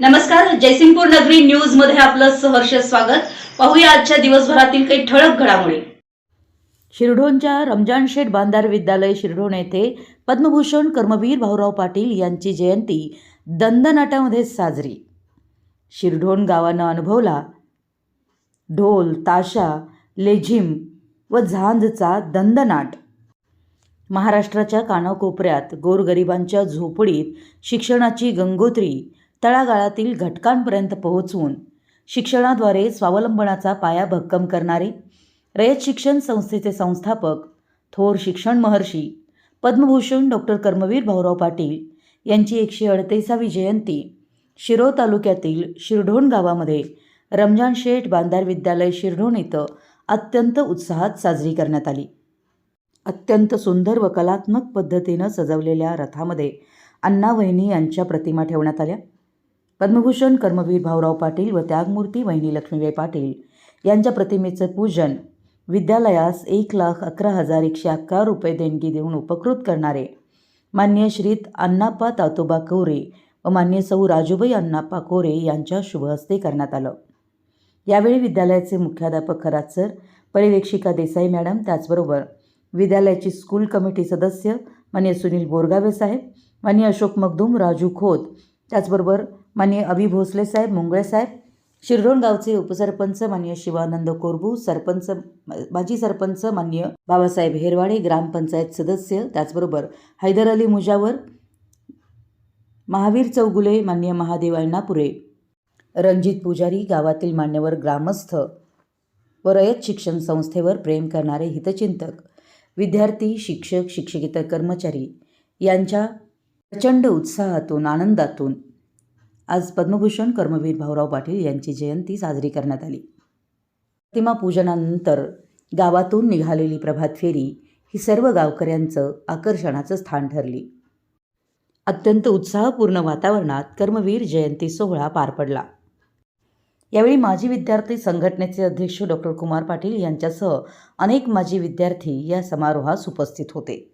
नमस्कार जयसिंगपूर नगरी न्यूजमध्ये आपलं सहर्ष स्वागत. पाहूया आजच्या दिवसभरातील काही ठळक घडामोडी. शिरढोणच्या रमजान शेठ बांधार विद्यालय शिरढोण येथे पद्मभूषण कर्मवीर भाऊराव पाटील यांची जयंती दंदनाट्यामध्ये साजरी. शिरढोण गावानं अनुभवला ढोल ताशा लेझिम व झांजचा दंदनाट. महाराष्ट्राच्या कानाकोपऱ्यात गोरगरिबांच्या झोपडीत शिक्षणाची गंगोत्री तळागाळातील घटकांपर्यंत पोहोचवून शिक्षणाद्वारे स्वावलंबनाचा पाया भक्कम करणारे रयत शिक्षण संस्थेचे संस्थापक थोर शिक्षण महर्षी पद्मभूषण डॉक्टर कर्मवीर भाऊराव पाटील यांची एकशे अडतीसावी जयंती शिरो तालुक्यातील शिरढोण गावामध्ये रमजान शेठ बांधार विद्यालय शिरढोण इथं अत्यंत उत्साहात साजरी करण्यात आली. अत्यंत सुंदर व कलात्मक पद्धतीनं सजवलेल्या रथामध्ये अण्णा वहिनी यांच्या प्रतिमा ठेवण्यात आल्या. पद्मभूषण कर्मवीर भाऊराव पाटील व त्यागमूर्ती वहिनी लक्ष्मीबाई पाटील यांच्या प्रतिमेचं पूजन विद्यालयास एक लाख अकरा हजार एकशे अकरा रुपये देणगी देऊन उपकृत करणारे मान्य श्रीत अण्णाप्पा तातोबा कोरे व मान्य सौ राजूबाई अण्णाप्पा कोरे यांच्या शुभहस्ते करण्यात आलं. यावेळी विद्यालयाचे मुख्याध्यापक खरात सर पर्यवेक्षिका देसाई मॅडम त्याचबरोबर विद्यालयाची स्कूल कमिटी सदस्य मान्य सुनील बोरगावे साहेब मान्य अशोक मगदूम राजू खोत त्याचबरोबर मान्य अभि भोसले साहेब मुंगळे साहेब शिरडोण गावचे उपसरपंच मान्य शिवानंद कोरबू सरपंच माजी सरपंच मान्य बाबासाहेब हेरवाडे ग्रामपंचायत सदस्य त्याचबरोबर हैदर अली मुजावर महावीर चौगुले मान्य महादेव अण्णापुरे रणजित पुजारी गावातील मान्यवर ग्रामस्थ व रयत शिक्षण संस्थेवर प्रेम करणारे हितचिंतक विद्यार्थी शिक्षक शिक्षकेतर कर्मचारी यांच्या प्रचंड उत्साहातून आनंदातून आज पद्मभूषण कर्मवीर भाऊराव पाटील यांची जयंती साजरी करण्यात आली. प्रतिमा पूजनानंतर गावातून निघालेली प्रभात फेरी ही सर्व गावकऱ्यांचं आकर्षणाचं स्थान ठरली. अत्यंत उत्साहपूर्ण वातावरणात कर्मवीर जयंती सोहळा पार पडला. यावेळी माजी विद्यार्थी संघटनेचे अध्यक्ष डॉक्टर कुमार पाटील यांच्यासह अनेक माजी विद्यार्थी या समारोहास उपस्थित होते.